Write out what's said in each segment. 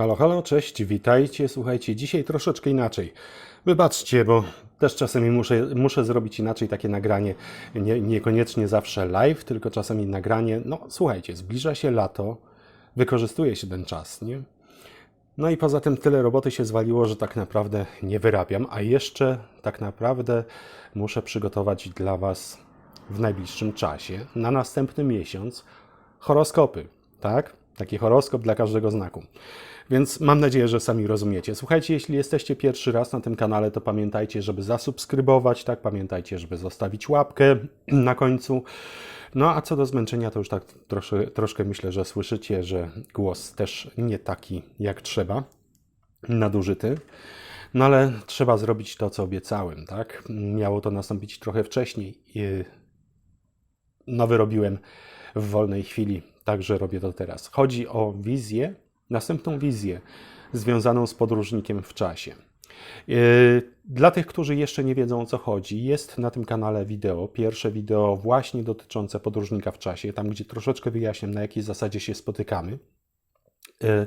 Halo, halo, cześć, witajcie. Słuchajcie, dzisiaj troszeczkę inaczej. Wybaczcie, bo też czasami muszę, muszę zrobić inaczej takie nagranie. Nie, niekoniecznie zawsze live, tylko czasami nagranie. No, słuchajcie, zbliża się lato, wykorzystuje się ten czas, nie? No i poza tym tyle roboty się zwaliło, że tak naprawdę nie wyrabiam, a jeszcze tak naprawdę muszę przygotować dla Was w najbliższym czasie, na następny miesiąc, horoskopy, tak? Taki horoskop dla każdego znaku. Więc mam nadzieję, że sami rozumiecie. Słuchajcie, jeśli jesteście pierwszy raz na tym kanale, to pamiętajcie, żeby zasubskrybować, tak? Pamiętajcie, żeby zostawić łapkę na końcu. No a co do zmęczenia, to już tak trosze, troszkę myślę, że słyszycie, że głos też nie taki jak trzeba, nadużyty. No ale trzeba zrobić to, co obiecałem, tak? Miało to nastąpić trochę wcześniej. No wyrobiłem w wolnej chwili, także robię to teraz. Chodzi o wizję, następną wizję związaną z podróżnikiem w czasie. Yy, Dla tych, którzy jeszcze nie wiedzą o co chodzi, jest na tym kanale wideo, pierwsze wideo właśnie dotyczące podróżnika w czasie, tam gdzie troszeczkę wyjaśniam na jakiej zasadzie się spotykamy. Yy,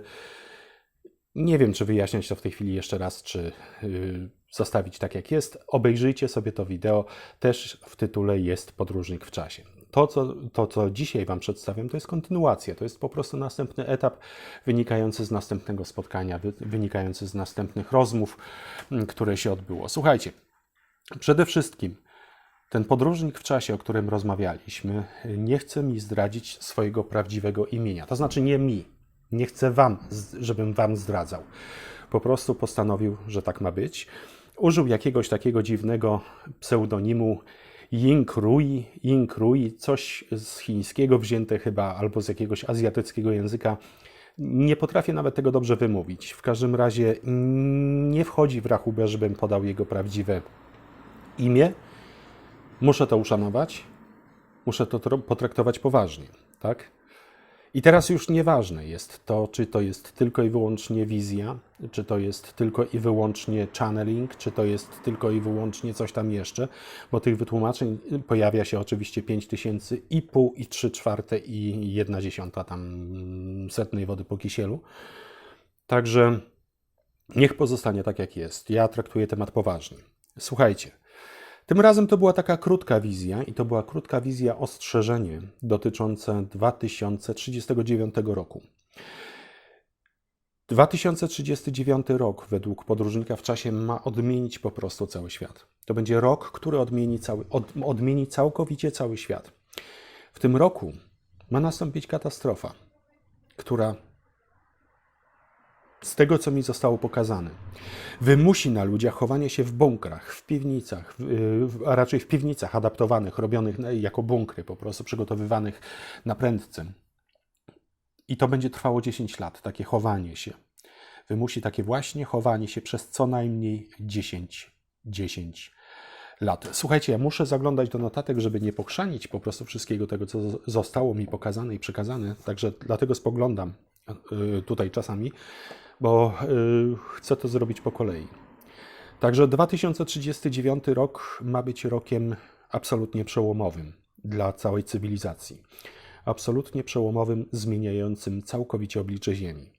Nie wiem, czy wyjaśniać to w tej chwili jeszcze raz, czy yy, zostawić tak jak jest. Obejrzyjcie sobie to wideo, też w tytule jest podróżnik w czasie. To co, to, co dzisiaj Wam przedstawiam, to jest kontynuacja, to jest po prostu następny etap wynikający z następnego spotkania, wy- wynikający z następnych rozmów, m, które się odbyło. Słuchajcie, przede wszystkim ten podróżnik w czasie, o którym rozmawialiśmy, nie chce mi zdradzić swojego prawdziwego imienia. To znaczy nie mi. Nie chce wam, żebym wam zdradzał. Po prostu postanowił, że tak ma być. Użył jakiegoś takiego dziwnego pseudonimu Ying Rui, Ying Rui, coś z chińskiego wzięte chyba, albo z jakiegoś azjatyckiego języka. Nie potrafię nawet tego dobrze wymówić. W każdym razie nie wchodzi w rachubę, żebym podał jego prawdziwe imię. Muszę to uszanować, muszę to potraktować poważnie, tak? I teraz już nieważne jest to, czy to jest tylko i wyłącznie wizja, czy to jest tylko i wyłącznie channeling, czy to jest tylko i wyłącznie coś tam jeszcze, bo tych wytłumaczeń pojawia się oczywiście 5000 i pół, i 3 czwarte, i 1 dziesiąta tam setnej wody po kisielu. Także niech pozostanie tak, jak jest. Ja traktuję temat poważnie. Słuchajcie, tym razem to była taka krótka wizja i to była krótka wizja ostrzeżenie dotyczące 2039 roku. 2039 rok według podróżnika w czasie ma odmienić po prostu cały świat. To będzie rok, który odmieni, cały, od, odmieni całkowicie cały świat. W tym roku ma nastąpić katastrofa, która z tego, co mi zostało pokazane, wymusi na ludziach chowanie się w bunkrach, w piwnicach, w- a raczej w piwnicach adaptowanych, robionych jako bunkry, po prostu przygotowywanych na prędce. I to będzie trwało 10 lat, takie chowanie się. Wymusi takie właśnie chowanie się przez co najmniej 10, 10 lat. Słuchajcie, ja muszę zaglądać do notatek, żeby nie pokrzanić po prostu wszystkiego tego, co zostało mi pokazane i przekazane, także dlatego spoglądam y, tutaj czasami, bo y, chcę to zrobić po kolei. Także 2039 rok ma być rokiem absolutnie przełomowym dla całej cywilizacji. Absolutnie przełomowym, zmieniającym całkowicie oblicze Ziemi.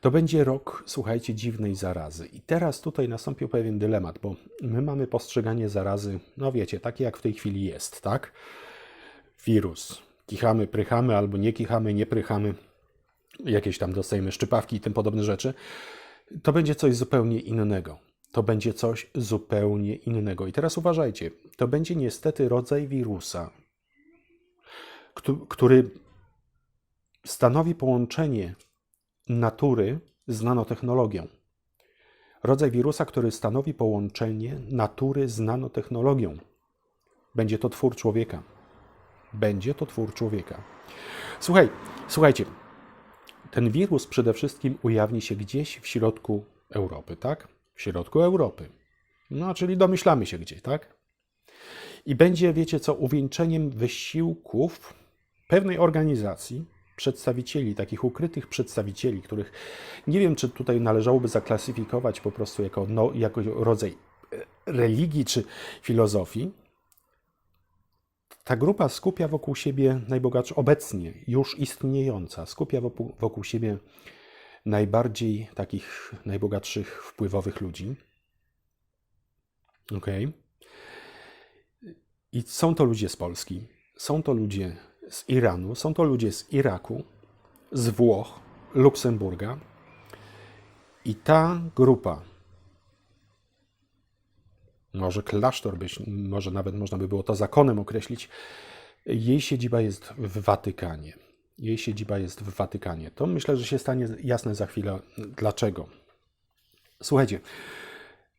To będzie rok, słuchajcie, dziwnej zarazy. I teraz tutaj nastąpił pewien dylemat, bo my mamy postrzeganie zarazy, no wiecie, takie jak w tej chwili jest, tak? Wirus. Kichamy, prychamy, albo nie kichamy, nie prychamy. Jakieś tam dostajemy szczypawki i tym podobne rzeczy. To będzie coś zupełnie innego. To będzie coś zupełnie innego. I teraz uważajcie, to będzie niestety rodzaj wirusa, któ- który stanowi połączenie natury z nanotechnologią. Rodzaj wirusa, który stanowi połączenie natury z nanotechnologią. Będzie to twór człowieka. Będzie to twór człowieka. Słuchaj, słuchajcie, ten wirus przede wszystkim ujawni się gdzieś w środku Europy, tak? W środku Europy. No, czyli domyślamy się gdzie, tak? I będzie, wiecie co, uwieńczeniem wysiłków pewnej organizacji, przedstawicieli, takich ukrytych przedstawicieli, których nie wiem, czy tutaj należałoby zaklasyfikować po prostu jako, no, jako rodzaj e, religii czy filozofii. Ta grupa skupia wokół siebie najbogatsze, obecnie już istniejąca, skupia wokół, wokół siebie najbardziej takich najbogatszych, wpływowych ludzi. Ok. I są to ludzie z Polski, są to ludzie z Iranu, są to ludzie z Iraku, z Włoch, Luksemburga. I ta grupa, może klasztor, być, może nawet można by było to zakonem określić, jej siedziba jest w Watykanie. Jej siedziba jest w Watykanie. To myślę, że się stanie jasne za chwilę dlaczego. Słuchajcie,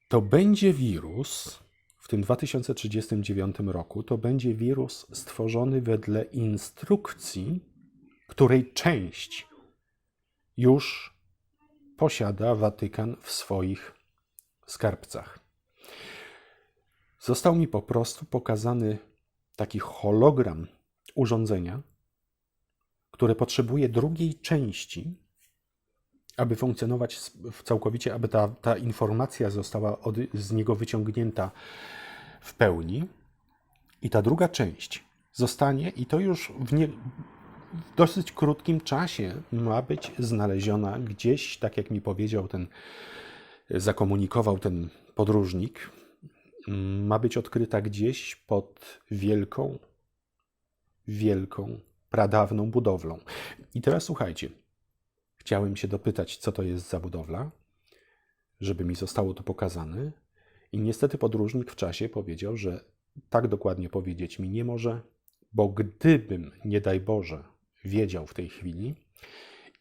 to będzie wirus w tym 2039 roku, to będzie wirus stworzony wedle instrukcji, której część już posiada Watykan w swoich skarbcach. Został mi po prostu pokazany taki hologram urządzenia, które potrzebuje drugiej części, aby funkcjonować całkowicie, aby ta, ta informacja została od, z niego wyciągnięta w pełni. I ta druga część zostanie, i to już w, nie, w dosyć krótkim czasie ma być znaleziona gdzieś, tak jak mi powiedział ten, zakomunikował ten podróżnik, ma być odkryta gdzieś pod wielką, wielką, pradawną budowlą. I teraz słuchajcie, chciałem się dopytać, co to jest za budowla, żeby mi zostało to pokazane. I niestety podróżnik w czasie powiedział, że tak dokładnie powiedzieć mi nie może, bo gdybym, nie daj Boże, wiedział w tej chwili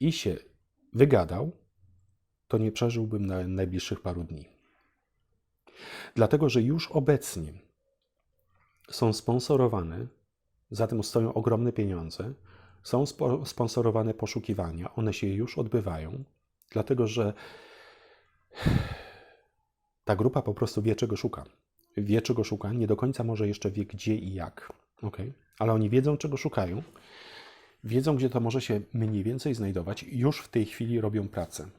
i się wygadał, to nie przeżyłbym na najbliższych paru dni. Dlatego, że już obecnie są sponsorowane, za tym stoją ogromne pieniądze, są spo, sponsorowane poszukiwania, one się już odbywają, dlatego że ta grupa po prostu wie, czego szuka. Wie, czego szuka, nie do końca może jeszcze wie, gdzie i jak, okay? ale oni wiedzą, czego szukają, wiedzą, gdzie to może się mniej więcej znajdować już w tej chwili robią pracę,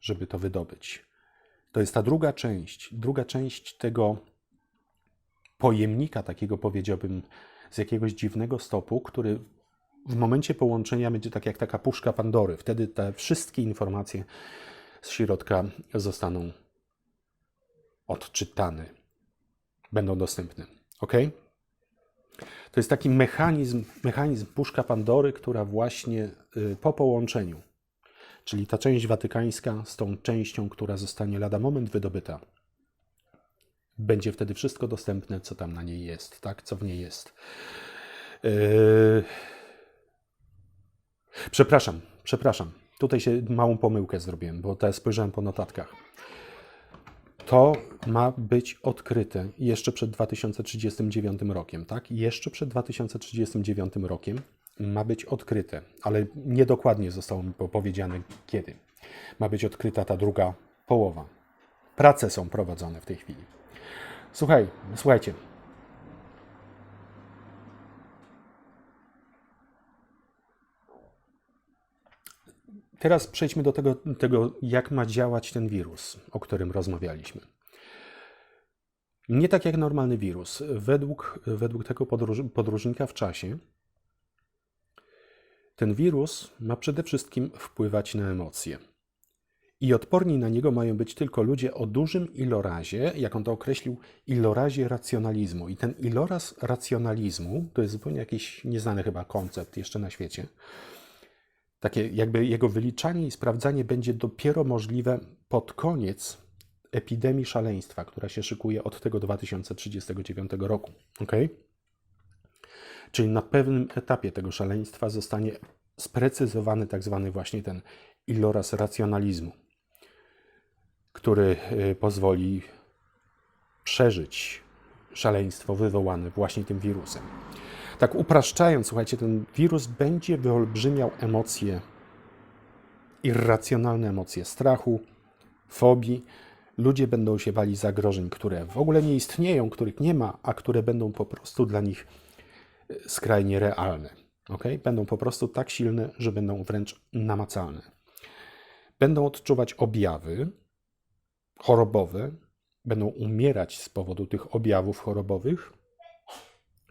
żeby to wydobyć. To jest ta druga część, druga część tego pojemnika, takiego powiedziałbym, z jakiegoś dziwnego stopu, który w momencie połączenia będzie tak jak taka puszka Pandory. Wtedy te wszystkie informacje z środka zostaną odczytane, będą dostępne. Ok? To jest taki mechanizm, mechanizm puszka Pandory, która właśnie y, po połączeniu czyli ta część watykańska z tą częścią, która zostanie lada moment wydobyta. Będzie wtedy wszystko dostępne, co tam na niej jest, tak? Co w niej jest. Yy... Przepraszam, przepraszam. Tutaj się małą pomyłkę zrobiłem, bo teraz spojrzałem po notatkach. To ma być odkryte jeszcze przed 2039 rokiem, tak? Jeszcze przed 2039 rokiem ma być odkryte, ale niedokładnie zostało mi powiedziane kiedy. Ma być odkryta ta druga połowa. Prace są prowadzone w tej chwili. Słuchaj, słuchajcie. Teraz przejdźmy do tego, tego, jak ma działać ten wirus, o którym rozmawialiśmy. Nie tak jak normalny wirus. Według, według tego podróż, podróżnika w czasie, ten wirus ma przede wszystkim wpływać na emocje. I odporni na niego mają być tylko ludzie o dużym ilorazie, jak on to określił, ilorazie racjonalizmu. I ten iloraz racjonalizmu to jest zupełnie jakiś nieznany chyba koncept jeszcze na świecie. Takie jakby jego wyliczanie i sprawdzanie będzie dopiero możliwe pod koniec epidemii szaleństwa, która się szykuje od tego 2039 roku. Okay? Czyli na pewnym etapie tego szaleństwa zostanie sprecyzowany tak zwany właśnie ten iloraz racjonalizmu, który y, pozwoli przeżyć szaleństwo wywołane właśnie tym wirusem. Tak upraszczając, słuchajcie, ten wirus będzie wyolbrzymiał emocje, irracjonalne emocje strachu, fobii. Ludzie będą się bali zagrożeń, które w ogóle nie istnieją, których nie ma, a które będą po prostu dla nich skrajnie realne. Okay? Będą po prostu tak silne, że będą wręcz namacalne. Będą odczuwać objawy chorobowe, będą umierać z powodu tych objawów chorobowych,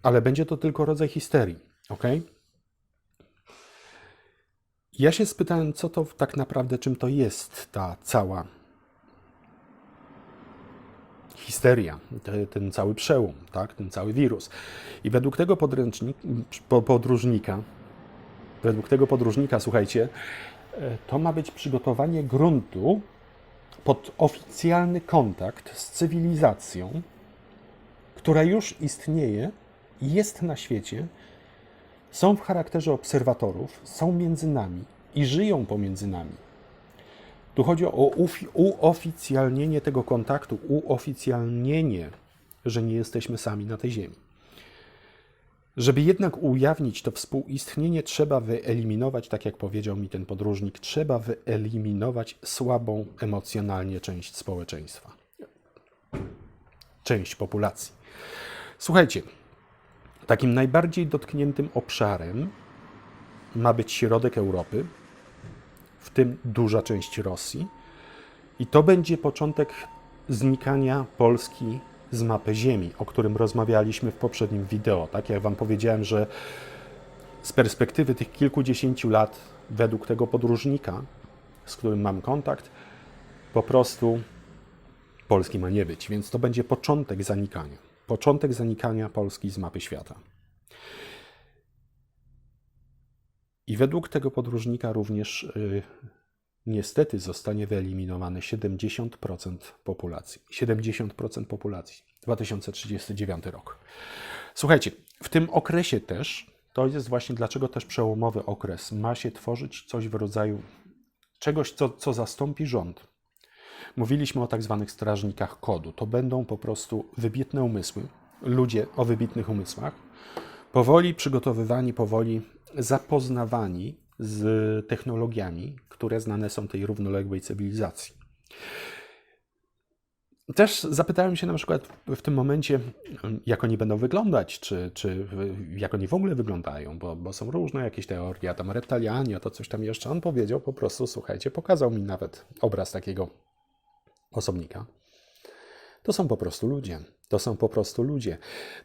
ale będzie to tylko rodzaj histerii. ok? Ja się spytałem, co to tak naprawdę, czym to jest ta cała histeria, te, ten cały przełom, tak, ten cały wirus. I według tego podróżnika, według tego podróżnika, słuchajcie, e, to ma być przygotowanie gruntu pod oficjalny kontakt z cywilizacją, która już istnieje, jest na świecie, są w charakterze obserwatorów, są między nami i żyją pomiędzy nami. Tu chodzi o uoficjalnienie tego kontaktu, uoficjalnienie, że nie jesteśmy sami na tej ziemi. Żeby jednak ujawnić to współistnienie, trzeba wyeliminować, tak jak powiedział mi ten podróżnik, trzeba wyeliminować słabą emocjonalnie część społeczeństwa, część populacji. Słuchajcie, takim najbardziej dotkniętym obszarem ma być środek Europy, w tym duża część Rosji. I to będzie początek znikania Polski z mapy Ziemi, o którym rozmawialiśmy w poprzednim wideo. Tak jak Wam powiedziałem, że z perspektywy tych kilkudziesięciu lat, według tego podróżnika, z którym mam kontakt, po prostu Polski ma nie być. Więc to będzie początek zanikania. Początek zanikania Polski z mapy świata. I według tego podróżnika również y, niestety zostanie wyeliminowane 70% populacji. 70% populacji. 2039 rok. Słuchajcie, w tym okresie też, to jest właśnie dlaczego też przełomowy okres, ma się tworzyć coś w rodzaju czegoś, co, co zastąpi rząd. Mówiliśmy o tak zwanych strażnikach kodu. To będą po prostu wybitne umysły, ludzie o wybitnych umysłach, powoli przygotowywani, powoli zapoznawani z technologiami, które znane są tej równoległej cywilizacji. Też zapytałem się na przykład w tym momencie, jak oni będą wyglądać, czy, czy jak oni w ogóle wyglądają, bo, bo są różne jakieś teorie, a tam reptalianie, a to coś tam jeszcze. On powiedział po prostu, słuchajcie, pokazał mi nawet obraz takiego osobnika. To są po prostu ludzie. To są po prostu ludzie.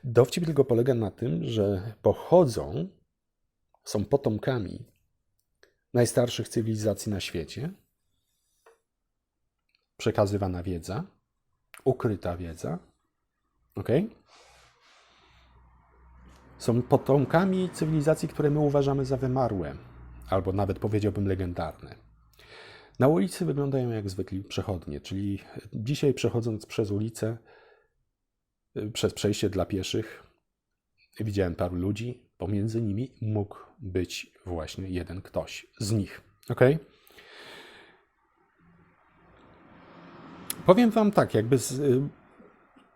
Dowcip tylko polega na tym, że pochodzą, są potomkami najstarszych cywilizacji na świecie. Przekazywana wiedza, ukryta wiedza. Ok? Są potomkami cywilizacji, które my uważamy za wymarłe, albo nawet powiedziałbym legendarne. Na ulicy wyglądają jak zwykli przechodnie, czyli dzisiaj przechodząc przez ulicę, y, przez przejście dla pieszych, widziałem paru ludzi, pomiędzy nimi mógł być właśnie jeden ktoś z nich. Ok? Powiem Wam tak, jakby z, y,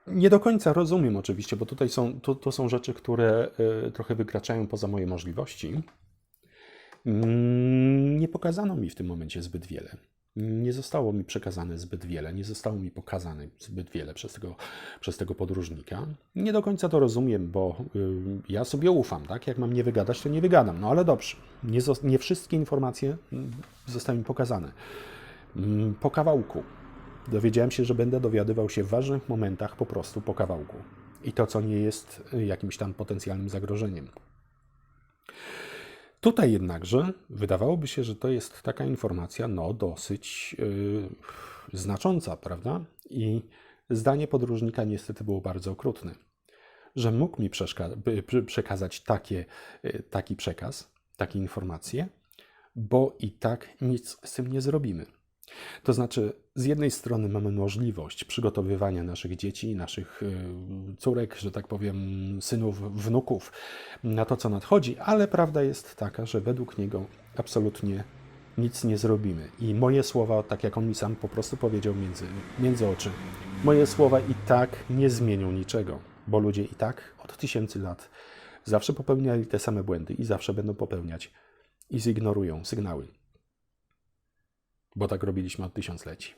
nie do końca rozumiem oczywiście, bo tutaj są, to, to są rzeczy, które y, trochę wykraczają poza moje możliwości. Mm, Nie pokazano mi w tym momencie zbyt wiele. Nie zostało mi przekazane zbyt wiele, nie zostało mi pokazane zbyt wiele przez tego, przez tego podróżnika. Nie do końca to rozumiem, bo y, ja sobie ufam, tak? Jak mam nie wygadać, to nie wygadam. No ale dobrze, nie, nie wszystkie informacje mm, zostały mi pokazane. Mm, Po kawałku. Dowiedziałem się, że będę dowiadywał się w ważnych momentach po prostu po kawałku. I to, co nie jest y, jakimś tam potencjalnym zagrożeniem. Tutaj jednakże wydawałoby się, że to jest taka informacja, no dosyć yy, znacząca, prawda? I zdanie podróżnika niestety było bardzo okrutne, że mógł mi przekazać takie, yy, taki przekaz, takie informacje, bo i tak nic z tym nie zrobimy. To znaczy, z jednej strony mamy możliwość przygotowywania naszych dzieci, naszych y, córek, że tak powiem, synów, wnuków na to, co nadchodzi, ale prawda jest taka, że według niego absolutnie nic nie zrobimy. I moje słowa, tak jak on mi sam po prostu powiedział między, między oczy, moje słowa i tak nie zmienią niczego, bo ludzie i tak od tysięcy lat zawsze popełniali te same błędy i zawsze będą popełniać i zignorują sygnały bo tak robiliśmy od tysiącleci.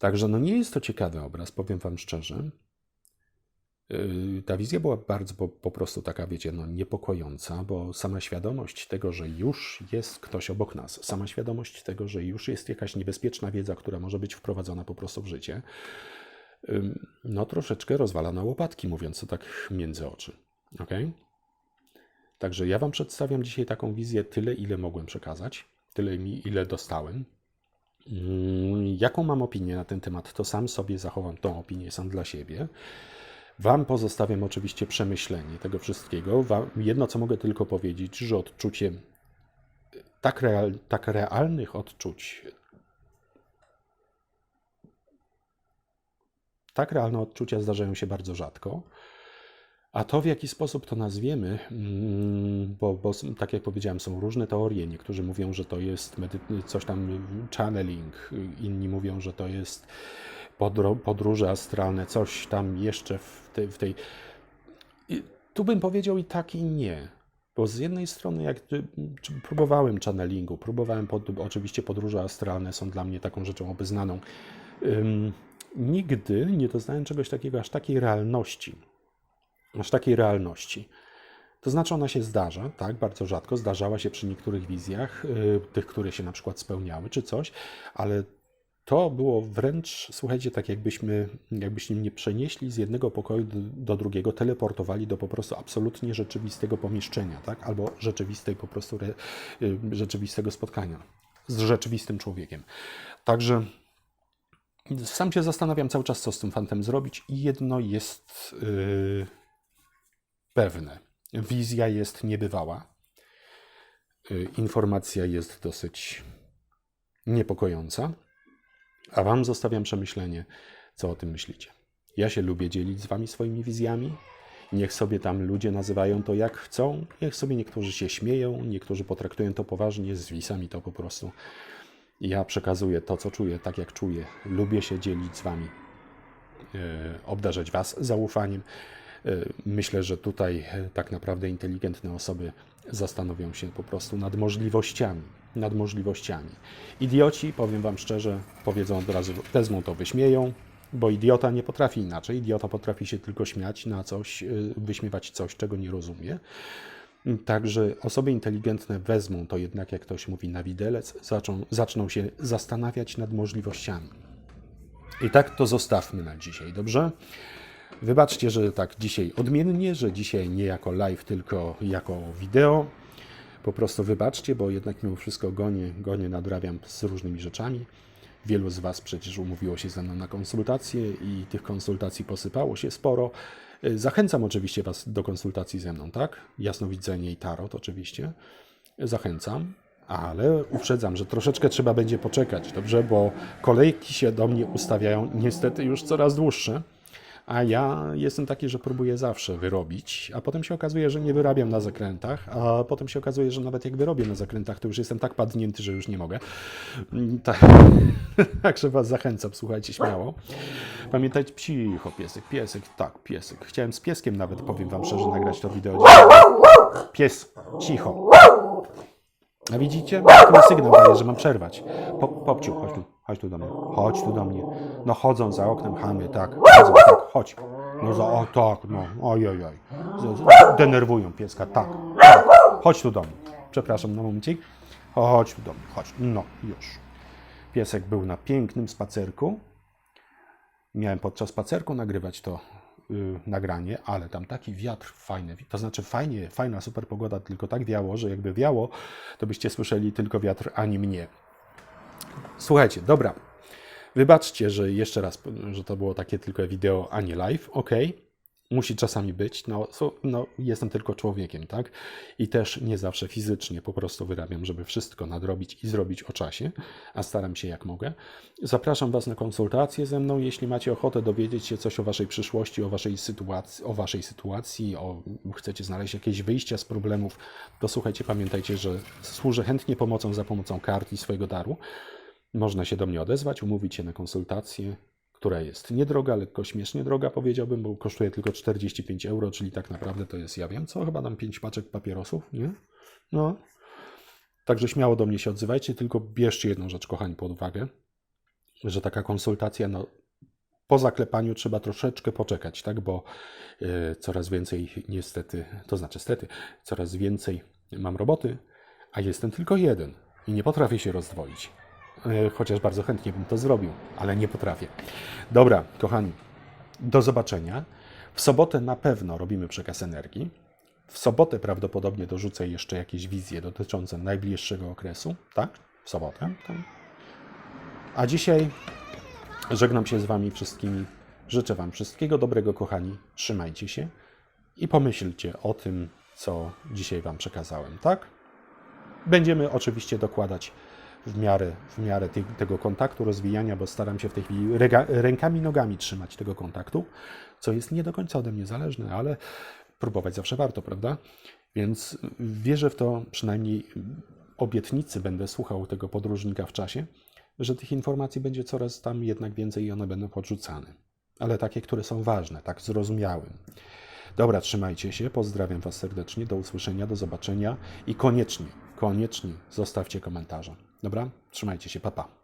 Także no nie jest to ciekawy obraz, powiem Wam szczerze. Yy, Ta wizja była bardzo po, po prostu taka, wiecie, no niepokojąca, bo sama świadomość tego, że już jest ktoś obok nas, sama świadomość tego, że już jest jakaś niebezpieczna wiedza, która może być wprowadzona po prostu w życie, no troszeczkę rozwala na łopatki, mówiąc to tak między oczy. Okay? Także ja Wam przedstawiam dzisiaj taką wizję, tyle ile mogłem przekazać, tyle mi, ile dostałem. Mm, Jaką mam opinię na ten temat, to sam sobie zachowam tą opinię, sam dla siebie. Wam pozostawiam oczywiście przemyślenie tego wszystkiego. Jedno, co mogę tylko powiedzieć, że odczucie tak, real, tak realnych odczuć, tak realne odczucia zdarzają się bardzo rzadko. A to, w jaki sposób to nazwiemy, mm, bo, bo tak jak powiedziałem, są różne teorie. Niektórzy mówią, że to jest coś tam channeling, inni mówią, że to jest podróże astralne, coś tam jeszcze w tej. W tej... Tu bym powiedział i tak, i nie. Bo z jednej strony, jak próbowałem channelingu, próbowałem pod, oczywiście podróże astralne są dla mnie taką rzeczą obeznaną. Ym, nigdy nie doznałem czegoś takiego, aż takiej realności aż takiej realności. To znaczy ona się zdarza, tak, bardzo rzadko, zdarzała się przy niektórych wizjach, y, tych, które się na przykład spełniały czy coś, ale to było wręcz, słuchajcie, tak jakbyśmy, jakbyśmy mnie przenieśli z jednego pokoju do, drugiego, teleportowali do po prostu absolutnie rzeczywistego pomieszczenia, tak, albo rzeczywistej po prostu re, y, rzeczywistego spotkania z rzeczywistym człowiekiem. Także sam się zastanawiam cały czas, co z tym fantem zrobić i jedno jest... Yy, pewne. Wizja jest niebywała. Y, Informacja jest dosyć niepokojąca. A Wam zostawiam przemyślenie, co o tym myślicie. Ja się lubię dzielić z Wami swoimi wizjami. Niech sobie tam ludzie nazywają to jak chcą. Niech sobie niektórzy się śmieją, niektórzy potraktują to poważnie, zwisa mi to po prostu. Ja przekazuję to, co czuję, tak jak czuję. Lubię się dzielić z Wami e, obdarzać Was zaufaniem. E, Myślę, że tutaj e, tak naprawdę inteligentne osoby zastanowią się po prostu nad możliwościami. Nad możliwościami. Idioci, powiem Wam szczerze, powiedzą od razu, wezmą to, wyśmieją, bo idiota nie potrafi inaczej. Idiota potrafi się tylko śmiać na coś, e, wyśmiewać coś, czego nie rozumie. Także osoby inteligentne wezmą to jednak, jak ktoś mówi, na widelec, zaczną, zaczną się zastanawiać nad możliwościami. I tak to zostawmy na dzisiaj, dobrze? Wybaczcie, że tak dzisiaj odmiennie, że dzisiaj nie jako live, tylko jako wideo. Po prostu wybaczcie, bo jednak mimo wszystko gonię, gonię nadrabiam z różnymi rzeczami. Wielu z Was przecież umówiło się ze mną na konsultacje i tych konsultacji posypało się sporo. Y, Zachęcam oczywiście Was do konsultacji ze mną, tak? Jasnowidzenie i tarot oczywiście. Zachęcam, ale uprzedzam, że troszeczkę trzeba będzie poczekać, dobrze? Bo kolejki się do mnie ustawiają niestety już coraz dłuższe. A ja jestem taki, że próbuję zawsze wyrobić, a potem się okazuje, że nie wyrabiam na zakrętach, a potem się okazuje, że nawet jak wyrobię na zakrętach, to już jestem tak padnięty, że już nie mogę. Mm, Tak, także Was zachęcam, słuchajcie śmiało. Pamiętajcie, cicho, piesek, piesek, tak, piesek. Chciałem z pieskiem nawet, powiem Wam szczerze, nagrać to wideo. Pies, cicho. A widzicie? To sygnał daje, że mam przerwać. Po, popciu, chodź tu, chodź tu do mnie. Chodź tu do mnie. No chodzą za oknem chamy, tak. Chodzą, tak, chodź. No za, o tak, no, oj, oj, oj. Z- z- Denerwują pieska, tak. tak. Chodź tu do mnie. Przepraszam na momencik. Chodź tu do mnie, chodź. No, już. Piesek był na pięknym spacerku. Miałem podczas spacerku nagrywać to y, nagranie, ale tam taki wiatr fajny, to znaczy fajnie, fajna, super pogoda, tylko tak wiało, że jakby wiało, to byście słyszeli tylko wiatr, ani mnie. Słuchajcie, dobra. Wybaczcie, że jeszcze raz, że to było takie tylko wideo, a nie live. Ok, musi czasami być. No, so, no, jestem tylko człowiekiem, tak? I też nie zawsze fizycznie po prostu wyrabiam, żeby wszystko nadrobić i zrobić o czasie, a staram się jak mogę. Zapraszam Was na konsultacje ze mną, jeśli macie ochotę dowiedzieć się coś o Waszej przyszłości, o Waszej sytuacji, o Waszej sytuacji, o chcecie znaleźć jakieś wyjścia z problemów, to słuchajcie, pamiętajcie, że służę chętnie pomocą za pomocą kart i swojego daru. Można się do mnie odezwać, umówić się na konsultację, która jest niedroga, lekko śmiesznie droga, powiedziałbym, bo kosztuje tylko 45 euro, czyli tak naprawdę to jest, ja wiem co, chyba dam 5 paczek papierosów, nie? No. Także śmiało do mnie się odzywajcie, tylko bierzcie jedną rzecz, kochani, pod uwagę, że taka konsultacja, no, po zaklepaniu trzeba troszeczkę poczekać, tak? Bo e, coraz więcej, niestety, to znaczy stety, coraz więcej mam roboty, a jestem tylko jeden i nie potrafię się rozdwoić. E, Chociaż bardzo chętnie bym to zrobił, ale nie potrafię. Dobra, kochani, do zobaczenia. W sobotę na pewno robimy przekaz energii. W sobotę prawdopodobnie dorzucę jeszcze jakieś wizje dotyczące najbliższego okresu, tak? W sobotę. Tak. A dzisiaj żegnam się z Wami wszystkimi. Życzę Wam wszystkiego dobrego, kochani. Trzymajcie się i pomyślcie o tym, co dzisiaj Wam przekazałem, tak? Będziemy oczywiście dokładać w miarę, w miarę tego kontaktu, rozwijania, bo staram się w tej chwili rega, rękami, nogami trzymać tego kontaktu, co jest nie do końca ode mnie zależne, ale próbować zawsze warto, prawda? Więc wierzę w to, przynajmniej obietnicy będę słuchał tego podróżnika w czasie, że tych informacji będzie coraz tam jednak więcej i one będą podrzucane. Ale takie, które są ważne, tak zrozumiałym. Dobra, trzymajcie się, pozdrawiam Was serdecznie, do usłyszenia, do zobaczenia i koniecznie, koniecznie zostawcie komentarze. Dobra? Trzymajcie się, papa. Pa.